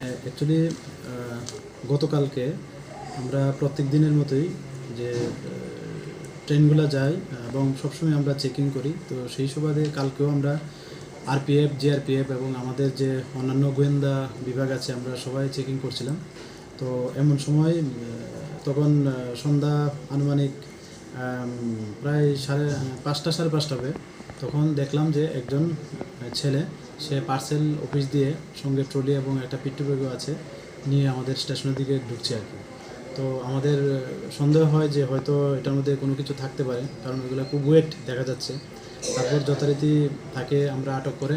Actually গতকালকে আমরা প্রত্যেক দিনের মতোই যে ট্রেনগুলো যায়, এবং সবসময় আমরা চেকিং করি। তো সেই সুবাদে কালকেও আমরা আরপিএফ জিআরপিএফ এবং আমাদের যে অন্যান্য গোয়েন্দা বিভাগ আছে, আমরা সবাই চেকিং করছিলাম। তো এমন সময় তখন সন্ধ্যা আনুমানিক প্রায় সাড়ে, পাঁচটা সাড়ে পাঁচটা হবে, তখন দেখলাম যে একজন ছেলে, সে পার্সেল অফিস দিয়ে সঙ্গে ট্রলি এবং একটা পিট্টু ব্যাগও আছে, নিয়ে আমাদের স্টেশনের দিকে ঢুকছে আর কি। তো আমাদের সন্দেহ হয় যে হয়তো এটার মধ্যে কোনো কিছু থাকতে পারে, কারণ এগুলো খুব ওয়েট দেখা যাচ্ছে। তারপর যথারীতি তাকে আমরা আটক করে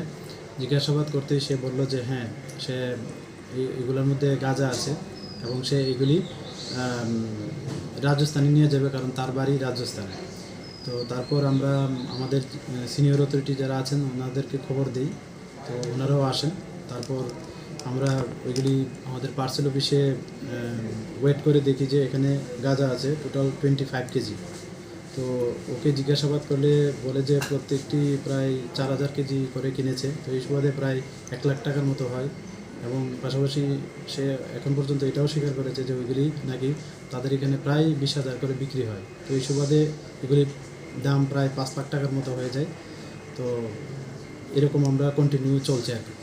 জিজ্ঞাসাবাদ করতেই সে বলল যে হ্যাঁ সে এগুলোর মধ্যে গাঁজা আছে এবং সে এগুলি রাজস্থানে নিয়ে যাবে কারণ তার বাড়ি রাজস্থানে। তো তারপর আমরা, আমাদের সিনিয়র অথরিটি যারা আছেন, ওনাদেরকে খবর দিই। তো ওনারাও আসেন। তারপর আমরা ওইগুলি আমাদের পার্সেল অফিসে ওয়েট করে দেখি যে এখানে গাঁজা আছে টোটাল টোয়েন্টি ফাইভ কেজি। তো ওকে জিজ্ঞাসাবাদ করলে বলে যে প্রত্যেকটি প্রায় চার হাজার কেজি করে কিনেছে। তো এই সুবাদে প্রায় এক লাখ টাকার মতো হয়। এবং পাশাপাশি সে এখন পর্যন্ত এটাও স্বীকার করেছে যে ওইগুলি নাকি তাদের এখানে প্রায় বিশ হাজার করে বিক্রি হয়। তো এই সুবাদে এগুলির দাম প্রায় পাঁচ লাখ টাকার মতো হয়ে যায়। তো এরকম আমরা কন্টিনিউ চলছে আর কি।